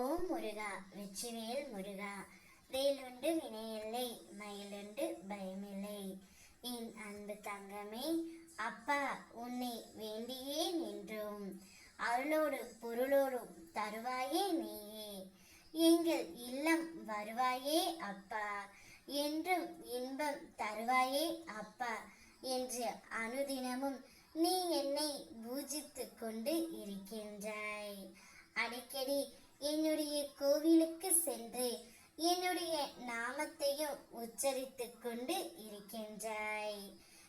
ஓம் முருகா வெற்றிவேல் முருகா வேலுண்டு வினையில்லை மயிலுண்டு பயமில்லை. என் அன்பு தங்கமே அப்பா உன்னை வேண்டியே நின்றோம். அருளோடு பொருளோடும் தருவாயே நீயே. எங்கள் இல்லம் வருவாயே அப்பா என்றும் இன்பம் தருவாயே அப்பா என்று அனுதினமும் நீ என்னை பூஜித்துக் கொண்டு இருக்கின்றாய். அடிக்கடி என்னுடைய கோவிலுக்கு சென்று என்னுடைய நாமத்தையும் உச்சரித்து கொண்டு இருக்கின்றாய்.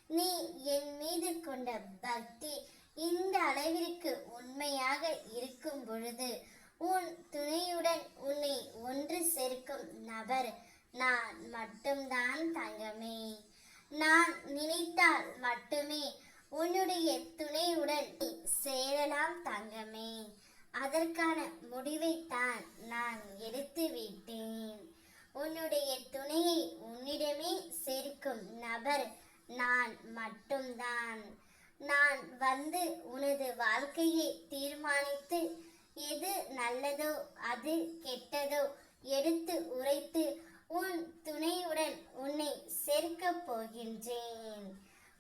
நீ என் மீது கொண்ட பக்தி இந்த அளவிற்கு உண்மையாக இருக்கும் பொழுது உன் துணையுடன் உன்னை ஒன்று சேர்க்கும் நபர் நான் மட்டும்தான் தங்கமே. நான் நினைத்தால் மட்டுமே உன்னுடைய துணையுடன் நீ சேரலாம் தங்கமே அதற்கான முடிவைத்தான் நான் எடுத்து விட்டேன் உன்னுடைய துணையை உன்னிடமே சேர்க்கும் நபர் நான் மட்டும்தான் நான் வந்து உனது வாழ்க்கையை தீர்மானித்து எது நல்லதோ அது கெட்டதோ எடுத்து உரைத்து உன் துணையுடன் உன்னை சேர்க்கப் போகின்றேன்.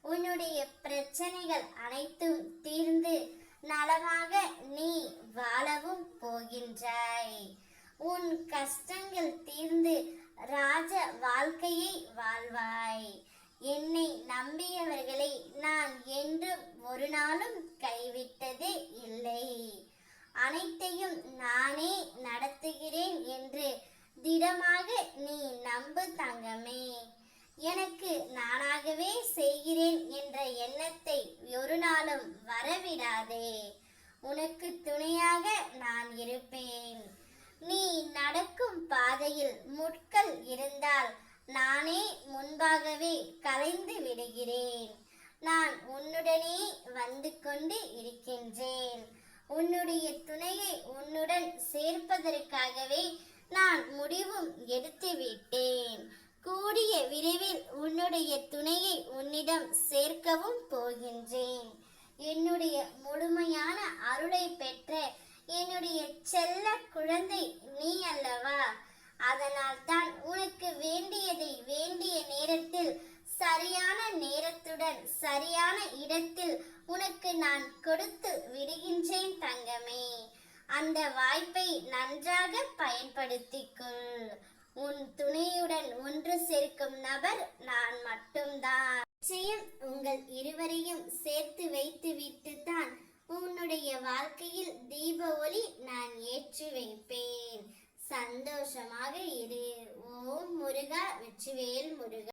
உன்னுடைய பிரச்சனைகள் அனைத்தும் தீர்ந்து நலமாக நீ வாழவும் போகின்றாய். உன் கஷ்டங்கள் தீர்ந்து ராஜ வாழ்க்கையை வாழ்வாய் என்னை நம்பியவர்களை நான் என்றும் ஒன்றும் கைவிட்டது இல்லை. அனைத்தையும் நானே நடத்துகிறேன் என்று திடமாக நீ நம்பு தங்கமே. எனக்கு நானாகவே செய்கிறேன் என்ற எண்ணத்தை ஒரு நாளும் வரவிடாதே. உனக்கு துணையாக நான் இருப்பேன். நீ நடக்கும் பாதையில் முட்கள் இருந்தால் நானே முன்பாகவே கலைந்து விடுகிறேன். நான் உன்னுடனே வந்து கொண்டு இருக்கின்றேன். உன்னுடைய துணையை உன்னுடன் சேர்ப்பதற்காகவே நான் முடிவும் எடுத்து விட்டேன். கூடிய விரைவில் உன்னுடைய துணையை உன்னிடம் சேர்க்கவும் போகின்றேன். என்னுடைய முழுமையான அருளை பெற்ற என்னுடைய செல்ல குழந்தை நீ அல்லவா? அதனால் தான் உனக்கு வேண்டியதை வேண்டிய நேரத்தில் சரியான நேரத்துடன் சரியான இடத்தில் உனக்கு நான் கொடுத்து விடுகின்றேன் தங்கமே. அந்த வாய்ப்பை நன்றாக பயன்படுத்திக்கொள். உன் துணையுடன் ஒன்று சேர்க்கும் நபர் நான் மட்டும்தான். நிச்சயம் உங்கள் இருவரையும் சேர்த்து வைத்து விட்டுத்தான் உன்னுடைய வாழ்க்கையில் தீப ஒளி நான் ஏற்றி வைப்பேன். சந்தோஷமாக இரு. ஓம் முருகா வெற்றிவேல் முருகா.